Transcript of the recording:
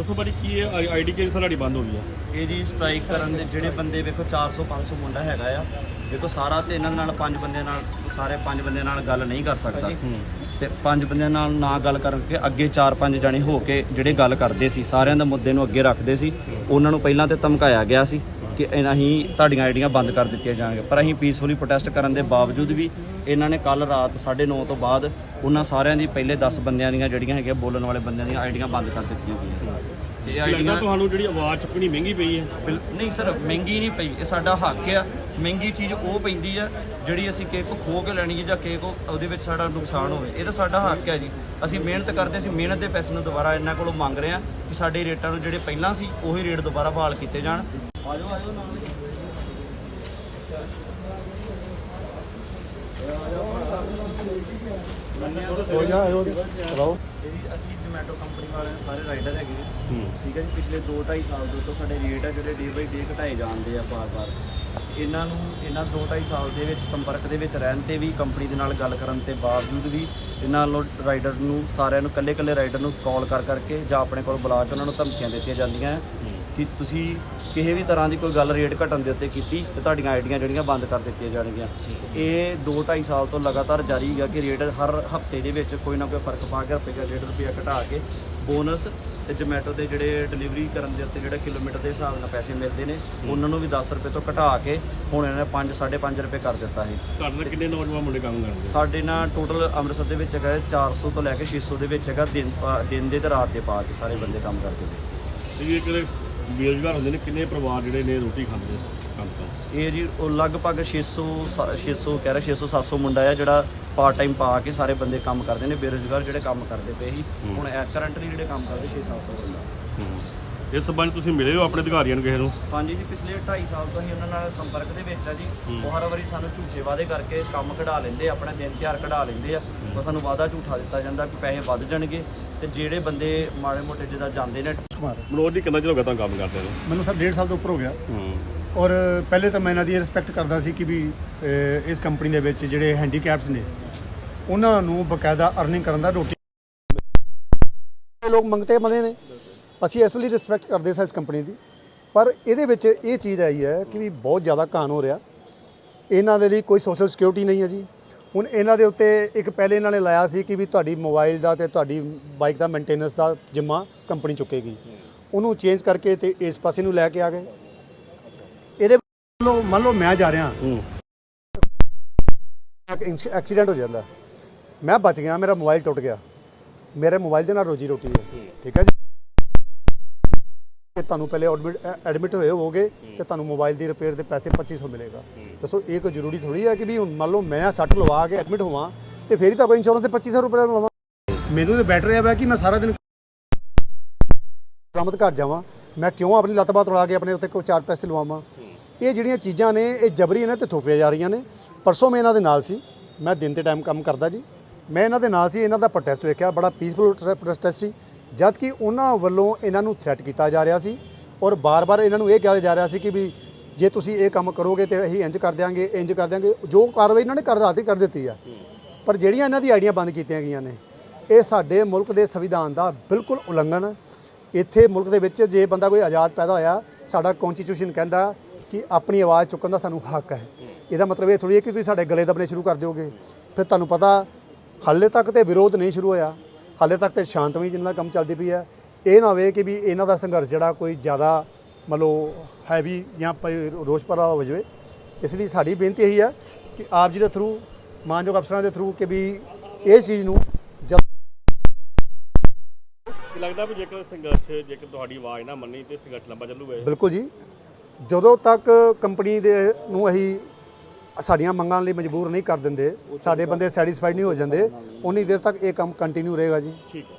ਦੱਸੋ ਬਾਰੇ ਕੀ ਇਹ ਆਈਡੀ ਕਿਹੜੀ ਤੁਹਾਡੀ ਬੰਦ ਹੋ ਗਈ ਆ? ਇਹ ਜੀ ਸਟ੍ਰਾਈਕ ਕਰਨ ਦੇ ਜਿਹੜੇ ਬੰਦੇ ਵੇਖੋ 400 500 ਮੁੰਡਾ ਹੈਗਾ ਆ। ਦੇਖੋ ਸਾਰਾ ਤੇ ਇਹਨਾਂ ਨਾਲ ਪੰਜ ਬੰਦੇ ਨਾਲ ਸਾਰੇ ਪੰਜ ਬੰਦੇ ਨਾਲ ਗੱਲ ਨਹੀਂ ਕਰ ਸਕਦਾ। ਤੇ ਪੰਜ ਬੰਦਿਆਂ ਨਾਲ ਨਾ ਗੱਲ ਕਰਕੇ ਅੱਗੇ ਚਾਰ ਪੰਜ ਜਣੇ ਹੋ ਕੇ ਜਿਹੜੇ ਗੱਲ ਕਰਦੇ ਸੀ ਸਾਰਿਆਂ ਦੇ ਮੁੱਦੇ ਨੂੰ ਅੱਗੇ ਰੱਖਦੇ ਸੀ। ਉਹਨਾਂ ਨੂੰ ਪਹਿਲਾਂ ਤੇ ਧਮਕਾਇਆ ਗਿਆ ਸੀ। ਕਿ ਇਹ- ਅਸੀਂ ਤੁਹਾਡੀਆਂ ਆਈਡੀਆਂ ਬੰਦ ਕਰ ਦਿੱਤੀਆਂ ਜਾਣਗੀਆਂ। ਪਰ ਅਸੀਂ ਪੀਸਫੁਲੀ ਪ੍ਰੋਟੈਸਟ ਕਰਨ ਦੇ ਬਾਵਜੂਦ ਵੀ ਇਹਨਾਂ ਨੇ ਕੱਲ ਰਾਤ 9:30 ਤੋਂ ਬਾਅਦ ਉਹਨਾਂ ਸਾਰਿਆਂ ਦੀ ਪਹਿਲੇ 10 ਬੰਦਿਆਂ ਦੀਆਂ ਜਿਹੜੀਆਂ ਹੈਗੀਆਂ ਬੋਲਣ ਵਾਲੇ ਬੰਦਿਆਂ ਦੀਆਂ ਆਈਡੀਆਂ ਬੰਦ ਕਰ ਦਿੱਤੀਆਂ ਗਈਆਂ। ਤੇ ਆਈਡੀਆਂ ਤੁਹਾਨੂੰ ਜਿਹੜੀ ਆਵਾਜ਼ ਚੁੱਕਣੀ ਮਹਿੰਗੀ ਪਈ ਹੈ। ਨਹੀਂ ਸਰ ਮਹਿੰਗੀ ਨਹੀਂ ਪਈ। ਇਹ ਸਾਡਾ ਹੱਕ ਆ। ਮਹਿੰਗੀ ਚੀਜ਼ ਉਹ ਪੈਂਦੀ ਆ ਜਿਹੜੀ ਅਸੀਂ ਕਿਸੇ ਕੋ ਖੋ ਕੇ ਲੈਣੀ ਹੈ ਜਾਂ ਕਿਸੇ ਕੋ ਉਹਦੇ ਵਿੱਚ ਸਾਡਾ ਨੁਕਸਾਨ ਹੋਵੇ ਇਹ ਤਾਂ ਸਾਡਾ ਹੱਕ ਹੈ ਜੀ। ਅਸੀਂ ਮਿਹਨਤ ਕਰਦੇ ਅਸੀਂ ਮਿਹਨਤ ਦੇ ਪੈਸੇ ਨੂੰ ਦੁਬਾਰਾ ਇਹਨਾਂ ਕੋਲੋਂ ਮੰਗ ਰਹੇ ਆ ਕਿ ਸਾਡੇ ਰੇਟਾਂ ਨੂੰ ਜਿਹੜੇ ਪਹਿਲਾਂ ਸੀ ਉਹੀ ਰੇਟ ਦੁਬਾਰਾ ਬਹਾਲ ਕੀਤੇ ਜਾਣ। ਆਜੋ ਆਜੋ ਨਾਲ ਹੋ ਜਾ ਆਇਓ ਚਲਾਓ। ਇਹ ਅਸੀਂ ਜੋਮੈਟੋ ਕੰਪਨੀ ਵਾਲਿਆਂ ਦੇ ਸਾਰੇ ਰਾਈਡਰ ਹੈਗੇ ਜੀ ਠੀਕ ਹੈ ਜੀ ਪਿਛਲੇ 2 2.5 ਸਾਲ ਤੋਂ ਤੋਂ ਸਾਡੇ ਰੇਟ ਆ ਜਿਹੜੇ ਡੇ ਬਾਈ ਡੇ ਘਟਾਏ ਜਾਂਦੇ ਆ ਬਾਰ-ਬਾਰ। ਇਹਨਾਂ ਨੂੰ ਇਹਨਾਂ 2 2.5 ਸਾਲ ਦੇ ਵਿੱਚ ਸੰਪਰਕ ਦੇ ਵਿੱਚ ਰਹਿਣ ਤੇ ਵੀ ਕੰਪਨੀ ਦੇ ਨਾਲ ਗੱਲ ਕਰਨ ਤੇ ਬਾਵਜੂਦ ਵੀ ਇਹਨਾਂ ਵੱਲੋਂ ਰਾਈਡਰ ਨੂੰ ਸਾਰਿਆਂ ਨੂੰ ਕੱਲੇ-ਕੱਲੇ ਰਾਈਡਰ ਨੂੰ ਕਾਲ ਕਰ ਕਰਕੇ ਜਾਂ ਆਪਣੇ ਕੋਲ ਬੁਲਾ ਕੇ ਉਹਨਾਂ ਨੂੰ ਧਮਕੀਆਂ ਦਿੱਤੀਆਂ ਜਾਂਦੀਆਂ ਹੈ। ਕਿ ਤੁਸੀਂ ਕਿਸੇ ਵੀ ਤਰ੍ਹਾਂ ਦੀ ਕੋਈ ਗੱਲ ਰੇਟ ਘਟਣ ਦੇ ਉੱਤੇ ਕੀਤੀ ਤੇ ਤੁਹਾਡੀਆਂ ਆਈਡੀਆਂ ਜਿਹੜੀਆਂ ਬੰਦ ਕਰ ਦਿੱਤੀਆਂ ਜਾਣਗੀਆਂ। ਇਹ 2 2.5 ਸਾਲ ਤੋਂ ਲਗਾਤਾਰ ਜਾਰੀ ਹੈਗਾ ਕਿ ਰੇਟ ਹਰ ਹਫ਼ਤੇ ਦੇ ਵਿੱਚ ਕੋਈ ਨਾ ਕੋਈ ਫ਼ਰਕ ਪਾ ਕੇ ਰੁਪਏ ਡੇਢ ਰੁਪਏ ਘਟਾ ਕੇ ਬੋਨਸ ਤੇ ਜੋਮੈਟੋ ਦੇ ਜਿਹੜੇ ਡਿਲੀਵਰੀ ਕਰਨ ਦੇ ਉੱਤੇ ਜਿਹੜੇ ਕਿਲੋਮੀਟਰ ਦੇ ਹਿਸਾਬ ਨਾਲ ਪੈਸੇ ਮਿਲਦੇ ਨੇ ਉਹਨਾਂ ਨੂੰ ਵੀ 10 ਰੁਪਏ ਤੋਂ ਘਟਾ ਕੇ ਹੁਣ ਇਹਨਾਂ ਨੇ 5 5.5 ਰੁਪਏ ਕਰ ਦਿੱਤਾ ਹੈ ਤੁਹਾਡੇ ਨਾਲ ਕਿੰਨੇ ਨੌਜਵਾਨ ਮੁੰਡੇ ਕੰਮ ਕਰਦੇ? ਸਾਡੇ ਨਾਲ ਟੋਟਲ ਅੰਮ੍ਰਿਤਸਰ ਦੇ ਵਿੱਚ ਹੈਗਾ ਹੈ 400 ਤੋਂ ਲੈ ਕੇ 600 ਦੇ ਵਿੱਚ ਹੈਗਾ ਦਿਨ ਦਿਨ ਦੇ ਤੇ ਰਾਤ ਦੇ ਕੇ ਸਾਰੇ ਬੰਦੇ ਕੰਮ ਕਰਦੇ ਨੇ। ਇਹ ਜਿਹੜੇ ਬੇਰੁਜ਼ਗਾਰ ਹੁੰਦੇ ਨੇ ਕਿੰਨੇ ਪਰਿਵਾਰ ਜਿਹੜੇ ਨੇ ਰੋਟੀ ਖਾਂਦੇ ਕੰਮ ਤੋਂ? ਇਹ ਜੀ ਉਹ ਲਗਭਗ 600 ਸ- 600 ਕਹਿ ਰਿਹਾ 600 700 ਮੁੰਡਾ ਆ ਜਿਹੜਾ ਪਾਰਟ ਟਾਈਮ ਪਾ ਕੇ ਸਾਰੇ ਬੰਦੇ ਕੰਮ ਕਰਦੇ ਨੇ ਬੇਰੁਜ਼ਗਾਰ ਜਿਹੜੇ ਕੰਮ ਕਰਦੇ ਪਏ ਸੀ। ਹੁਣ ਕਰੰਟਲੀ ਜਿਹੜੇ ਕੰਮ ਕਰਦੇ 6 700 ਬੰਦਾ ਇਸ ਸੰਬੰਧ ਤੁਸੀਂ ਮਿਲੇ ਹੋ ਆਪਣੇ ਅਧਿਕਾਰੀਆਂ ਨੂੰ ਕਿਸੇ ਨੂੰ? ਹਾਂਜੀ ਜੀ ਪਿਛਲੇ 2.5 ਸਾਲ ਤੋਂ ਅਸੀਂ ਉਹਨਾਂ ਨਾਲ ਸੰਪਰਕ ਦੇ ਵਿੱਚ ਆ ਜੀ। ਉਹ ਹਰ ਵਾਰੀ ਸਾਨੂੰ ਝੂਠੇ ਵਾਅਦੇ ਕਰਕੇ ਕੰਮ ਕਢਾ ਲੈਂਦੇ ਆ, ਆਪਣਾ ਦਿਨ ਤਿਉਹਾਰ ਕਢਾ ਲੈਂਦੇ ਆ। ਉਹ ਸਾਨੂੰ ਵਾਅਦਾ ਝੂਠਾ ਦਿੱਤਾ ਜਾਂਦਾ ਕਿ ਪੈਸੇ ਵੱਧ ਜਾਣਗੇ ਤੇ ਜਿਹੜੇ ਬੰਦੇ ਮਾੜੇ ਮੋਟੇ ਜਿਹਦਾ ਜਾਂਦੇ ਨੇ ਕੁਮਾਰ। ਮਨੋਜ ਜੀ ਕਿੰਨਾ ਚਿਰ ਹੋ ਗਿਆ ਤੁਹਾਨੂੰ ਕੰਮ ਕਰਦੇ ਨੂੰ? ਮੈਨੂੰ ਸਰ 1.5 ਸਾਲ ਤੋਂ ਉੱਪਰ ਹੋ ਗਿਆ। ਹੂੰ। ਔਰ ਪਹਿਲੇ ਤਾਂ ਮੈਂ ਇਹਨਾਂ ਦੀ ਰਿਸਪੈਕਟ ਕਰਦਾ ਸੀ ਕਿ ਵੀ ਅਹ, ਇਸ ਕੰਪਨੀ ਦੇ ਵਿੱਚ ਜਿਹੜੇ ਹੈਂਡੀਕੈਪਸ ਨੇ ਉਹਨਾਂ ਨੂੰ ਬਕਾਇਦਾ ਅਰਨਿੰਗ ਕਰਨ ਦਾ ਰੋਟੀ ਇਹ ਲੋਕ ਮੰਗਤੇ ਮਲੇ ਨੇ। ਅਸੀਂ ਇਸ ਲਈ ਰਿਸਪੈਕਟ ਕਰਦੇ ਸਾਂ ਇਸ ਕੰਪਨੀ ਦੀ ਪਰ ਇਹਦੇ ਵਿੱਚ ਇਹ ਚੀਜ਼ ਆਈ ਹੈ ਕਿ ਵੀ ਬਹੁਤ ਜ਼ਿਆਦਾ ਕਾਨ ਹੋ ਰਿਹਾ। ਇਹਨਾਂ ਦੇ ਲਈ ਕੋਈ ਸੋਸ਼ਲ ਸਿਕਿਉਰਿਟੀ ਨਹੀਂ ਹੈ ਜੀ। ਹੁਣ ਇਹਨਾਂ ਦੇ ਉੱਤੇ ਇੱਕ ਪਹਿਲੇ ਇਹਨਾਂ ਨੇ ਲਾਇਆ ਸੀ ਕਿ ਵੀ ਤੁਹਾਡੀ ਮੋਬਾਈਲ ਦਾ ਤੇ ਤੁਹਾਡੀ ਬਾਈਕ ਦਾ ਮੇਨਟੇਨੈਂਸ ਦਾ ਜਿੰਮਾ ਕੰਪਨੀ ਚੁੱਕੇਗੀ। ਉਹਨੂੰ ਚੇਂਜ ਕਰਕੇ ਤੇ ਇਸ ਪਾਸੇ ਨੂੰ ਲੈ ਕੇ ਆ ਗਏ। ਇਹਦੇ ਮੰਨ ਲਓ ਮੰਨ ਲਓ ਮੈਂ ਜਾ ਰਿਹਾ। ਐਕਸੀਡੈਂਟ ਹੋ ਜਾਂਦਾ। ਮੈਂ ਬਚ ਗਿਆ ਮੇਰਾ ਮੋਬਾਈਲ ਟੁੱਟ ਗਿਆ। ਮੇਰੇ ਮੋਬਾਈਲ ਦੇ ਨਾਲ ਰੋਜੀ ਰੋਟੀ ਹੈ। ਠੀਕ ਹੈ ਤੇ ਤੁਹਾਨੂੰ ਪਹਿਲੇ ਐਡਮਿਟ ਹੋਏ ਹੋਵੋਗੇ ਤੇ ਤੁਹਾਨੂੰ ਮੋਬਾਈਲ ਦੀ ਰਿਪੇਅਰ ਦੇ ਪੈਸੇ 2500 ਮਿਲੇਗਾ। ਦੱਸੋ ਇਹ ਕੋਈ ਜ਼ਰੂਰੀ ਥੋੜੀ ਹੈ ਕਿ ਵੀ ਹੁਣ ਮੰਨ ਲਓ ਮੈਂ ਸੱਟ ਲਵਾ ਕੇ ਐਡਮਿਟ ਹੋਵਾਂ ਤੇ ਫੇਰ ਹੀ ਤਾਂ ਕੋਈ ਇੰਸ਼ੋਰੈਂਸ ਤੇ 2500 ਰੁਪਏ ਲਵਾਂ ਮੈਨੂੰ ਤਾਂ ਬੈਟਰ ਇਹ ਹੈ ਕਿ ਮੈਂ ਸਾਰਾ ਦਿਨ ਬਰਾਮਦ ਘਰ ਜਾਵਾਂ ਮੈਂ ਕਿਉਂ ਆਪਣੀ ਲੱਤ ਬਾਤ ਤੋੜਾ ਕੇ ਆਪਣੇ ਉੱਤੇ ਕੋਈ ਚਾਰ ਪੈਸੇ ਲਵਾਵਾਂ? ਇਹ ਜਿਹੜੀਆਂ ਚੀਜ਼ਾਂ ਨੇ ਇਹ ਜਬਰੀ ਇਹਨਾਂ ਤੇ ਥੋਪੀਆਂ ਜਾ ਰਹੀਆਂ ਨੇ। ਪਰਸੋਂ ਮੈਂ ਇਹਨਾਂ ਦੇ ਨਾਲ ਸੀ। ਮੈਂ ਦਿਨ ਤੇ ਟਾਈਮ ਕੰਮ ਕਰਦਾ ਜੀ। ਮੈਂ ਇਹਨਾਂ ਦੇ ਨਾਲ ਸੀ ਇਹਨਾਂ ਦਾ ਪ੍ਰੋਟੈਸਟ ਵੇਖਿਆ ਬੜਾ ਪੀਸਫੁਲ ਪ੍ਰੋਟੈਸਟ ਸੀ। ਜਦ ਕਿ ਉਹਨਾਂ ਵੱਲੋਂ ਇਹਨਾਂ ਨੂੰ ਥ੍ਰੈਟ ਕੀਤਾ ਜਾ ਰਿਹਾ ਸੀ ਔਰ ਬਾਰ-ਬਾਰ ਇਹਨਾਂ ਨੂੰ ਇਹ ਕਿਹਾ ਜਾ ਰਿਹਾ ਸੀ ਕਿ ਵੀ ਜੇ ਤੁਸੀਂ ਇਹ ਕੰਮ ਕਰੋਗੇ ਤੇ ਅਸੀਂ ਇੰਜ ਕਰ ਦਿਆਂਗੇ, ਇੰਜ ਕਰ ਦਿਆਂਗੇ, ਜੋ ਕਾਰਵਾਈ ਇਹਨਾਂ ਨੇ ਕਰ ਰਾਤੀ ਕਰ ਦਿੱਤੀ ਆ। ਪਰ ਜਿਹੜੀਆਂ ਇਹਨਾਂ ਦੀ ਆਈਡੀਆਂ ਬੰਦ ਕੀਤੀਆਂ ਗਈਆਂ ਨੇ, ਇਹ ਸਾਡੇ ਮੁਲਕ ਦੇ ਸੰਵਿਧਾਨ ਦਾ ਬਿਲਕੁਲ ਉਲੰਘਣ। ਇੱਥੇ ਮੁਲਕ ਦੇ ਵਿੱਚ ਜੇ ਬੰਦਾ ਕੋਈ ਆਜ਼ਾਦ ਪੈਦਾ ਹੋਇਆ, ਸਾਡਾ ਕਨਸਟੀਟਿਊਸ਼ਨ ਕਹਿੰਦਾ ਕਿ ਆਪਣੀ ਆਵਾਜ਼ ਚੁੱਕਣ ਦਾ ਸਾਨੂੰ ਹੱਕ ਹੈ। ਇਹਦਾ ਮਤਲਬ ਇਹ ਥੋੜੀ ਹੈ ਕਿ ਤੁਸੀਂ ਸਾਡੇ ਗਲੇ ਦਬਨੇ ਸ਼ੁਰੂ ਕਰ ਦਿਓਗੇ। ਫਿਰ ਤੁਹਾਨੂੰ ਪਤਾ, ਹਾਲੇ ਤੱਕ ਤੇ ਵਿਰੋਧ ਨਹੀਂ ਸ਼ੁਰੂ ਹੋਇਆ। ਹਾਲੇ ਤੱਕ ਤੇ ਸ਼ਾਂਤਮਈ ਜਿੰਨਾ ਕੰਮ ਚੱਲਦੀ ਪਈ ਹੈ। ਇਹ ਨਾ ਹੋਵੇ ਕਿ ਵੀ ਇਹਨਾਂ ਦਾ ਸੰਘਰਸ਼ ਜਿਹੜਾ ਕੋਈ ਜ਼ਿਆਦਾ ਮਤਲਬ ਹੈਵੀ ਜਾਂ ਰੋਸ ਭਰਾ ਹੋ ਜਾਵੇ। ਇਸ ਲਈ ਸਾਡੀ ਬੇਨਤੀ ਇਹੀ ਹੈ ਕਿ ਆਪ ਜੀ ਦੇ ਥਰੂ ਮਾਨਯੋਗ ਅਫਸਰਾਂ ਦੇ ਥਰੂ ਕਿ ਵੀ ਇਹ ਚੀਜ਼ ਨੂੰ ਲੱਗਦਾ ਵੀ ਜੇਕਰ ਸੰਘਰਸ਼ ਜੇਕਰ ਤੁਹਾਡੀ ਆਵਾਜ਼ ਨਾ ਮੰਨੀ ਤੇ ਸੰਘਰਸ਼ ਲੰਬਾ ਚੱਲੂਗਾ? ਬਿਲਕੁਲ ਜੀ। ਜਦੋਂ ਤੱਕ ਕੰਪਨੀ ਦੇ ਨੂੰ ਅਸੀਂ ਸਾਡੀਆਂ ਮੰਗਾਂ ਲਈ ਮਜਬੂਰ ਨਹੀਂ ਕਰ ਦਿੰਦੇ। ਸਾਡੇ ਬੰਦੇ ਸੈਟੀਸਫਾਈਡ ਨਹੀਂ ਹੋ ਜਾਂਦੇ। ਉਨੀ ਦੇਰ ਤੱਕ ਇਹ ਕੰਮ ਕੰਟੀਨਿਊ ਰਹੇਗਾ ਜੀ। ਠੀਕ ਹੈ।